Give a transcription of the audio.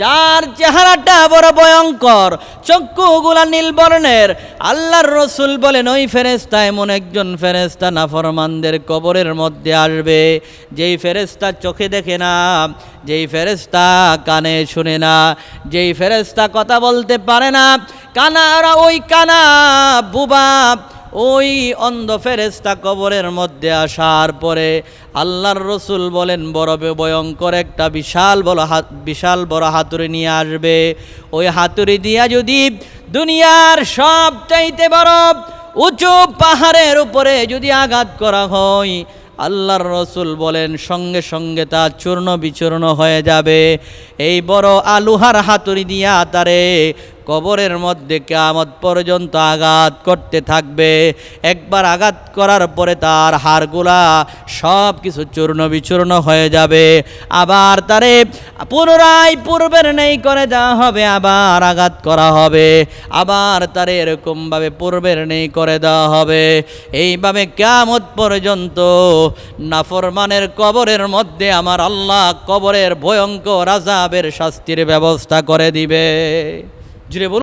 যার চেহারাটা বড় ভয়ঙ্কর, চক্ষুগুলা নীল বর্ণের। আল্লাহর রসুল বলেন, ওই ফেরেস্তা এমন একজন ফেরেস্তা নাফরমানদের কবরের মধ্যে আসবে। যেই ফেরেস্তা চোখে দেখে না, যেই ফেরেস্তা কানে শুনে না, যেই ফেরেস্তা কথা বলতে পারে না, কানারা ওই কানা বুবা ওই অন্ধ ফেরেস্তা কবরের মধ্যে আসার পরে আল্লাহর রসুল বলেন, বড় বে- ভয়ঙ্কর একটা বিশাল বড় হাত বিশাল বড় হাতুড়ি নিয়ে আসবে। ওই হাতুড়ি দিয়া যদি দুনিয়ার সব চাইতে বড় উঁচু পাহাড়ের উপরে যদি আঘাত করা হয়, আল্লাহর রসুল বলেন, সঙ্গে সঙ্গে তা চূর্ণ বিচূর্ণ হয়ে যাবে। এই বড় আলুহার হাতুড়ি দিয়া তারে কবরের মধ্যে কেয়ামত পর্যন্ত আঘাত করতে থাকবে। একবার আঘাত করার পরে তার হাড়গুলা সব কিছু চূর্ণ বিচূর্ণ হয়ে যাবে। আবার তারে পুনরায় পূর্বের নেই করে দেওয়া হবে, আবার আঘাত করা হবে। আবার তারে এরকমভাবে পূর্বের নেই করে দেওয়া হবে। এইভাবে কেয়ামত পর্যন্ত নাফরমানের কবরের মধ্যে আমার আল্লাহ কবরের ভয়ঙ্কর আজাবের শাস্তির ব্যবস্থা করে দিবে। জুড়ে বলুন